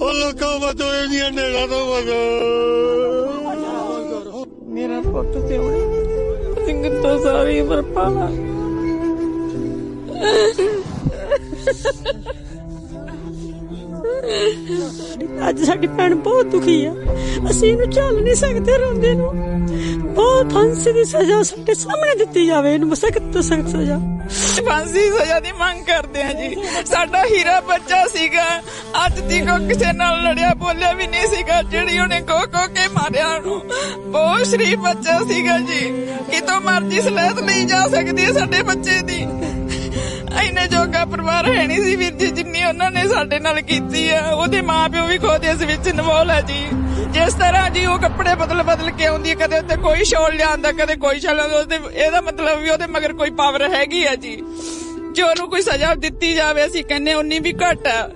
ਉਹ ਲੋਕਾਂ ਬਚੋ ਇਹਦੀਆਂ ਨੇੜਾ ਤੋਂ ਬਚੋ ਮੇਰਾ ਪੁੱਤ ਤੇ ਉਹਨੇ ਸਿੰਘ ਤੋਂ ਸਾਰੀ ਉਮਰ ਪਾਲਾ ਅੱਜ ਸਾਡੀ ਭੈਣ ਬਹੁਤ ਦੁਖੀ ਆ। ਅਸੀਂ ਇਹਨੂੰ ਝੱਲ ਨਹੀਂ ਸਕਦੇ ਰੋਂਦੇ ਨੂੰ। ਬਹੁਤ ਫਾਂਸੀ ਦੀ ਸਜ਼ਾ ਸਾਡੇ ਸਾਹਮਣੇ ਦਿੱਤੀ ਜਾਵੇ। ਇਹਨੂੰ ਸਖਤ ਤੋਂ ਸਖਤ ਸਜ਼ਾ। ਫਾਂਸੀ ਸਜ਼ਾ ਦੀ ਮੰਗ ਕਰਦੇ ਆ ਜੀ। ਸਾਡਾ ਹੀਰਾ ਬੱਚਾ ਸੀਗਾ, ਅੱਜ ਦੀ ਉਹ ਕਿਸੇ ਨਾਲ ਲੜਿਆ ਬੋਲਿਆ ਵੀ ਨਹੀਂ ਸੀਗਾ, ਜਿਹੜੀ ਉਹਨੇ ਕੋ ਕੋ ਕੇ ਮਾਰਿਆ ਉਹਨੂੰ। ਬਹੁਤ ਸ਼ਰੀਫ ਬੱਚਾ ਸੀਗਾ ਜੀ। ਕਿਤੋਂ ਮਰਜ਼ੀ ਸਲੈਤ ਲਈ ਜਾ ਸਕਦੀ ਹੈ ਸਾਡੇ ਬੱਚੇ ਦੀ। ਐਨੇ ਜੋਗਾ ਪਰਿਵਾਰ ਹੈ ਨਹੀਂ ਸੀ ਵੀਰ ਜੀ, ਜਿੰਨੀ ਉਹਨਾਂ ਨੇ ਸਾਡੇ ਨਾਲ ਕੀਤੀ ਆ, ਉਹਦੇ ਮਾਪਿਓ ਵੀ ਖੁਦ ਇਸ ਵਿੱਚ ਇਨਵੋਲ ਹੈ ਜੀ। ਜਿਸ ਤਰ੍ਹਾਂ ਜੀ ਉਹ ਕੱਪੜੇ ਬਦਲ ਬਦਲ ਕੇ ਆਉਂਦੀ ਹੈ ਕਦੇ ਉੱਤੇ ਕੋਈ ਸ਼ੋਲ ਲਿਆਂਦਾ, ਕਦੇ ਕੋਈ ਸ਼ੋਲ ਉਹਦੇ ਇਹਦਾ ਮਤਲਬ ਵੀ ਉਹਦੇ ਮਗਰ ਕੋਈ ਪਾਵਰ ਹੈਗੀ ਆ ਜੀ। ਜੋ ਉਹਨੂੰ ਕੋਈ ਸਜ਼ਾ ਦਿੱਤੀ ਜਾਵੇ, ਅਸੀਂ ਕਹਿੰਨੇ ਉਨੀ ਵੀ ਘੱਟ ਆ।